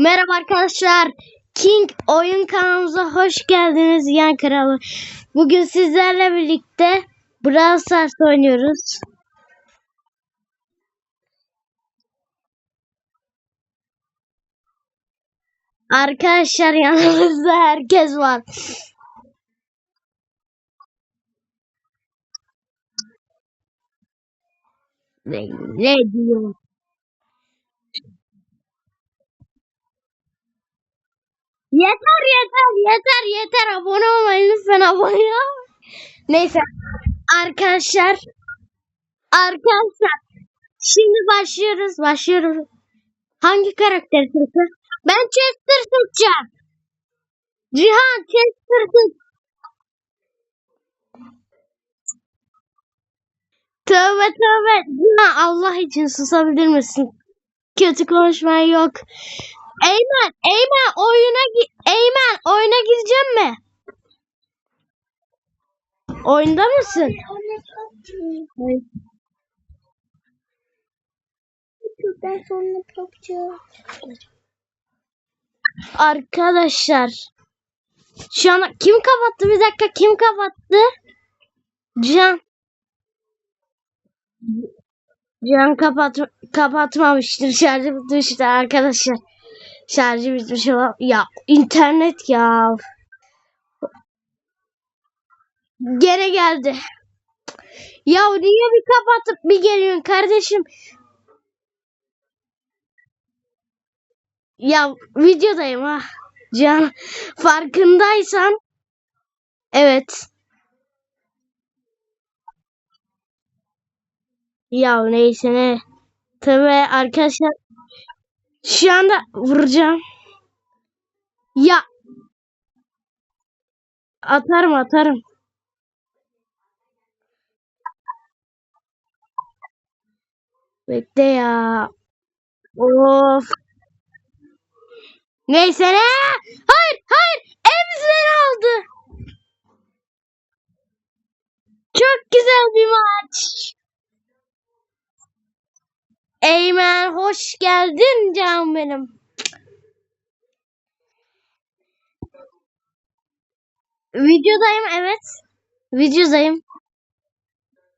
Merhaba arkadaşlar. King oyun kanalımıza hoş geldiniz yan kralı. Bugün sizlerle birlikte Brawl Stars oynuyoruz. Arkadaşlar yanımızda herkes var. Ne, ne diyor? Yeter yeter yeter yeter abone olmayın lütfen abone ol. Neyse arkadaşlar arkadaşlar şimdi başlıyoruz başlıyoruz. Hangi karakter seçeceğim? Ben Chester seçeceğim. Cihan Chester seç. Tövbe tövbe. Allah için susabilir misin? Kötü konuşma yok. Eymen, Eymen oyuna Eymen oyuna gireceğim mi? Oyunda mısın? Arkadaşlar. Şu an kim kapattı? Bir dakika kim kapattı? Can. Can kapat kapatmamıştır. Şarjı bitmişti arkadaşlar. Şarjı bitmiş olan. Ya internet ya. Gene geldi. Ya niye bir kapatıp bir geliyorsun kardeşim? Ya videodayım ha. Can farkındaysan evet. Ya neyse ne. Tabii arkadaşlar şu anda vuracağım. Ya atarım atarım. Bekle ya. Of. Neyse ne? Hayır hayır. Emz beni aldı. Çok güzel bir maç. Eymen hoş geldin canım benim. Videodayım evet. Videodayım.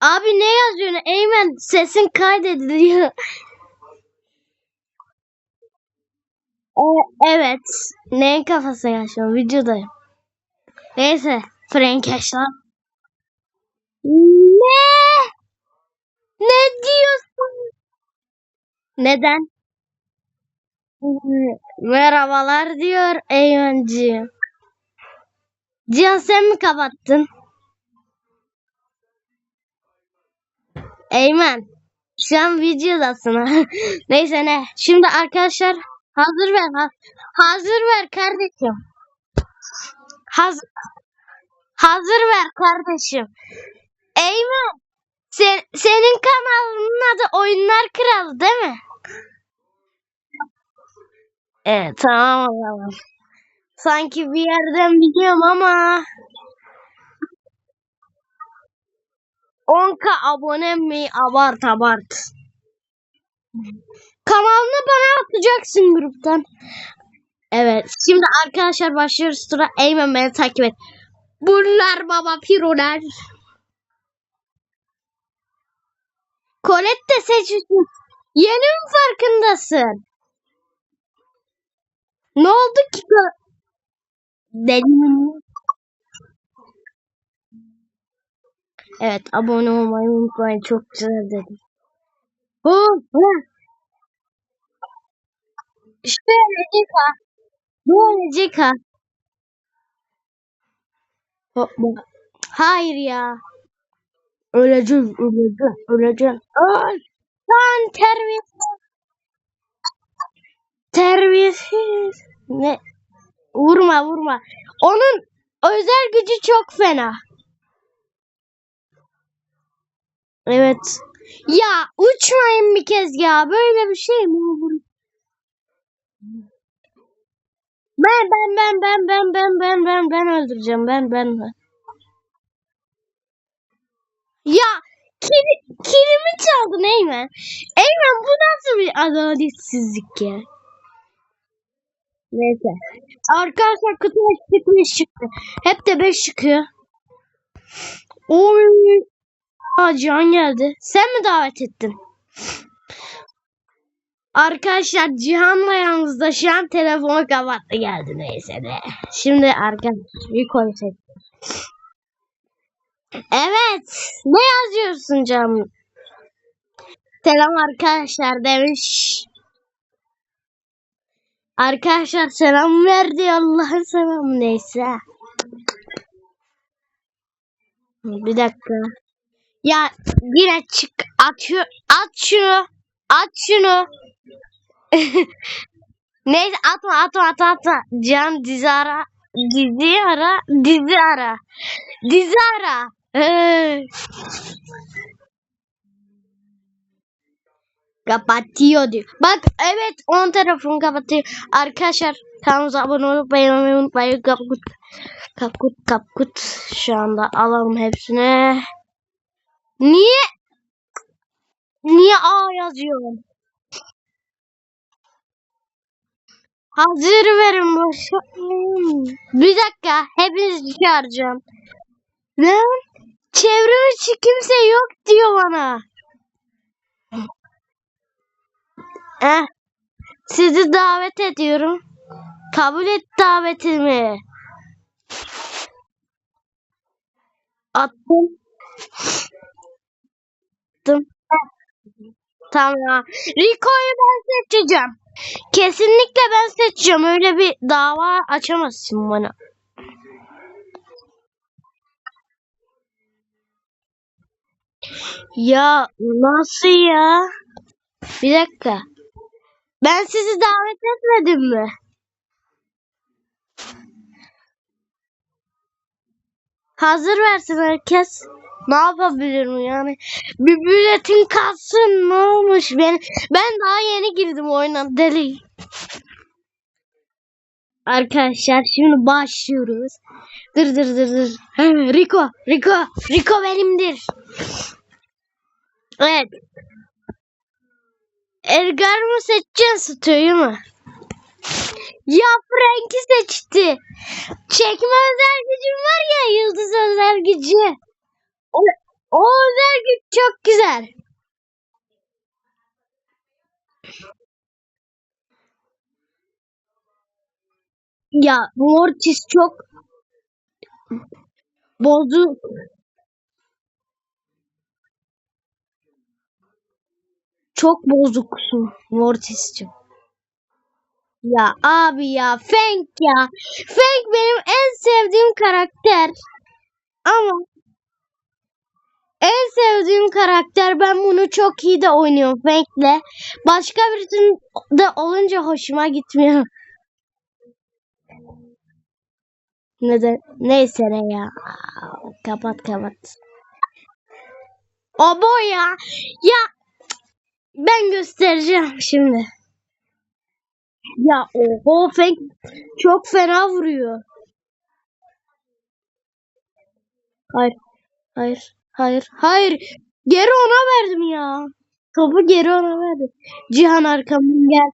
Abi ne yazıyorsun? Eymen sesin kaydediliyor. E- evet. Neyin kafası yaşıyor? Videodayım. Neyse. Frankenstein. Ne? Ne diyorsun? Neden? Merhabalar diyor Eymen'ciğim. Cihan sen mi kapattın? Eymen. Şu an videodasın. Neyse ne. Şimdi arkadaşlar hazır ver. ha- hazır ver kardeşim. Hazır, hazır ver kardeşim. Eymen. Sen, senin kanalının adı Oyunlar Kralı değil mi? Evet tamam o zaman. Sanki bir yerden biliyorum ama 10k abone mi? Abart abart. Kanalını bana atacaksın gruptan. Evet. Şimdi arkadaşlar başlıyoruz tura. Eymen beni takip et. Bunlar baba pirolar. Colette de seçmişsin. Yeni mi farkındasın? Ne oldu ki? Dedim. Evet abone olmayı unutmayın. Çok güzel dedim. Oh, oh. İşte ölecek ha. Bu. Hoppa. Hayır ya. Öleceğim, öleceğim, öleceğim. Öl. Lan terbiyesiz. Terbiyesiz. Ne? Vurma, vurma. Onun özel gücü çok fena. Evet. Ya uçmayın bir kez ya. Böyle bir şey mi olur? Ben ben ben ben ben ben ben ben ben öldüreceğim. Ben ben ben. Ya kili, kilimi çaldın Eymen. Eymen bu nasıl bir adaletsizlik ya? Neyse. Arkadaşlar kutu beş çıkmış çıktı. Hep de 5 çıkıyor. Oy. Aa, Cihan geldi. Sen mi davet ettin? Arkadaşlar Cihan'la yalnız şu an telefonu kapattı geldi neyse de. Şimdi arkadaşlar Rico'yu seçtim. Evet. Ne yazıyorsun Cihan? Selam arkadaşlar demiş. Arkadaşlar selam verdi Allah'ın selamı neyse. Bir dakika. Ya yine çık at şu at şunu at şunu. Neyse atma atma atma atma. Can dizi ara dizi ara dizi ara dizi ara. Kapatıyor diyor. Bak evet on tarafını kapatıyor. Arkadaşlar kanalımıza abone olup beğenmeyi unutmayın. Kapkut kapkut kapkut. Şu anda alalım hepsini. Niye? Niye A yazıyorum? Hazır verin başlayalım. Bir dakika. Hepinizi çağıracağım. Lan çevrem içi kimse yok diyor bana. Eh, sizi davet ediyorum. Kabul et davetimi. Attım. Attım. Tamam. Rico'yu ben seçeceğim. Kesinlikle ben seçeceğim. Öyle bir dava açamazsın bana. Ya nasıl ya? Bir dakika. Ben sizi davet etmedim mi? Hazır versin herkes. Ne yapabilirim yani? Bir biletin kalsın ne olmuş? Ben, ben daha yeni girdim oyuna deli. Arkadaşlar şimdi başlıyoruz. Dır dır dır dır. Rico, Rico, Rico benimdir. Evet. Edgar mı seçeceksin Stu'yu mu? Ya Frank'i seçti. Çekme özel gücüm var ya yıldız özel gücü. O, o özel güç çok güzel. Ya Mortis çok bozuk. Çok bozuksun Mortis'cim. Ya abi ya Fenk ya. Fenk benim en sevdiğim karakter. Ama en sevdiğim karakter ben bunu çok iyi de oynuyorum Fenk'le. Başka birisinin de olunca hoşuma gitmiyor. Neden? Neyse ne ya. Kapat kapat. Abo ya. Ya ben göstereceğim şimdi. Ya oho Fenk çok fena vuruyor. Hayır. Hayır. Hayır. Hayır. Geri ona verdim ya. Topu geri ona verdim. Cihan arkamdan gel.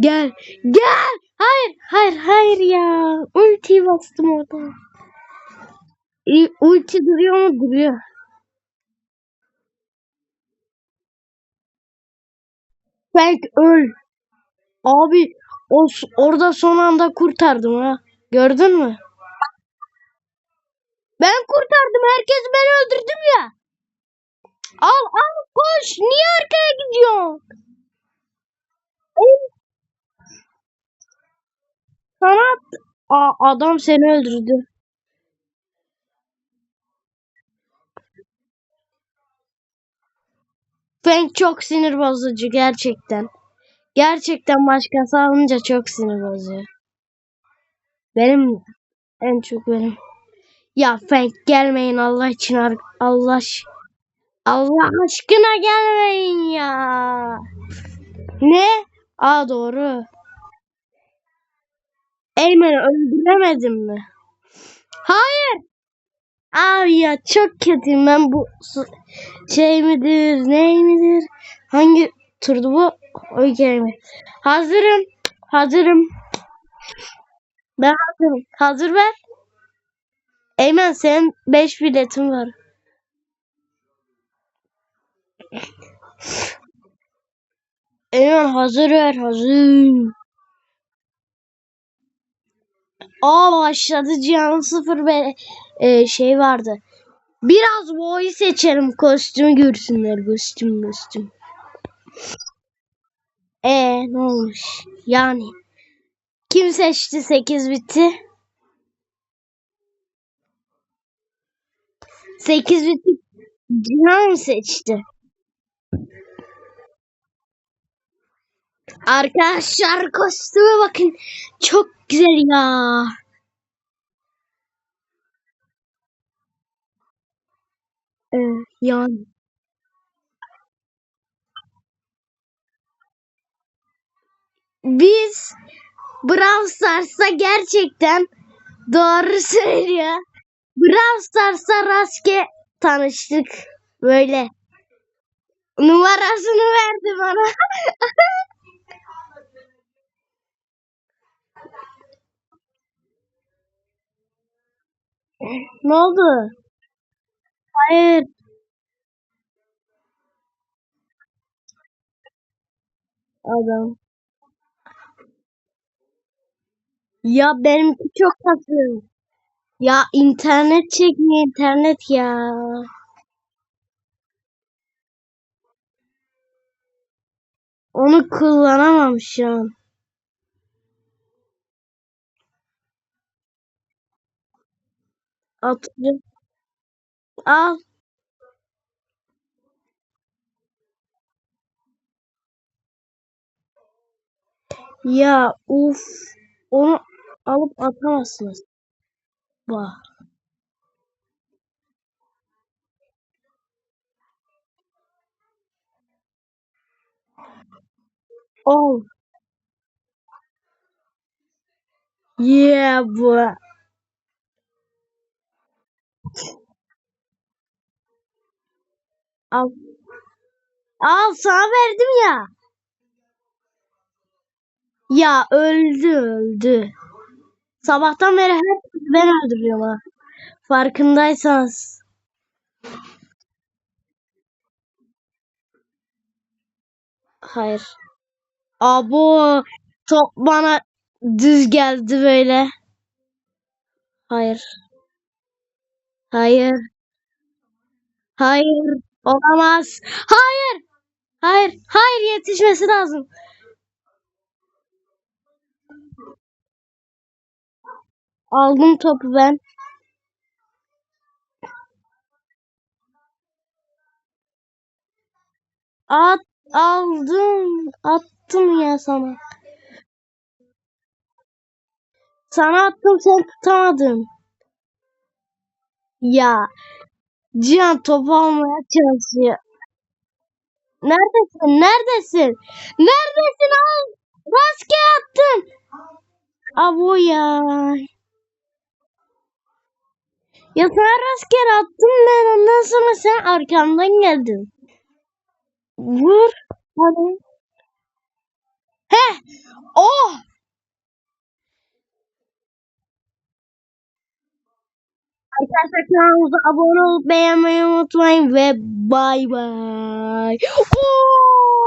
Gel. Gel. Hayır. Hayır. Hayır ya. Ultiyi bastım orada. Ulti duruyor mu? Duruyor. Fenk öl. Abi o, orada son anda kurtardım ha. Gördün mü? Ben kurtardım. Herkes beni öldürdüm ya. Al al koş. Niye arkaya gidiyorsun? Sana adam seni öldürdü. Fenk çok sinir bozucu gerçekten. Gerçekten başkası alınca çok sinir bozuyor. Benim en çok benim. Ya Fenk gelmeyin Allah için Allah Allah aşkına gelmeyin ya. Ne? Aa doğru. Eymen'i öldüremedim mi? Hayır. Abi ya çok kötüyüm ben bu şey midir ney midir? Hangi turdu bu? Okey mi? Hazırım. Hazırım. Ben hazırım. Hazır ver. Eymen senin 5 biletin var. Eymen hazır ver hazır. Aa başladı Cihan sıfır ve e, şey vardı. Biraz boyu seçelim kostümü görsünler kostüm kostüm. E ne olmuş? Yani kim seçti 8 biti? 8 biti Cihan seçti? Arkadaşlar kostüme bakın. Çok güzel ya. Ee, yani. Biz Brawl Stars'ta gerçekten doğru söylüyor. Brawl Stars'ta rastgele tanıştık. Böyle. Numarasını verdi bana. ne oldu? Hayır. Adam. Ya benimki çok tatlı. Ya internet çekmiyor internet ya. Onu kullanamam şu an. Atacağım. Al. Uh, ya uf. Onu alıp atamazsınız. Bak. Al. Yeah boy. Al. Al sana verdim ya. Ya öldü öldü. Sabahtan beri hep ben öldürüyorum ha. Farkındaysanız. Hayır. Abo top bana düz geldi böyle. Hayır. Hayır. Hayır. Olamaz. Hayır. Hayır. Hayır yetişmesi lazım. Aldım topu ben. At aldım. Attım ya sana. Sana attım sen tutamadın. Ya Cihan topu almaya çalışıyor. Neredesin? Neredesin? Neredesin? Al. Rastgele attın. Abo ya. Ya sana rastgele attım ben ondan sonra sen arkamdan geldin. Vur. Hadi. Heh. Oh. Arkadaşlar kanalımıza abone olup beğenmeyi unutmayın ve bay bay. Oo!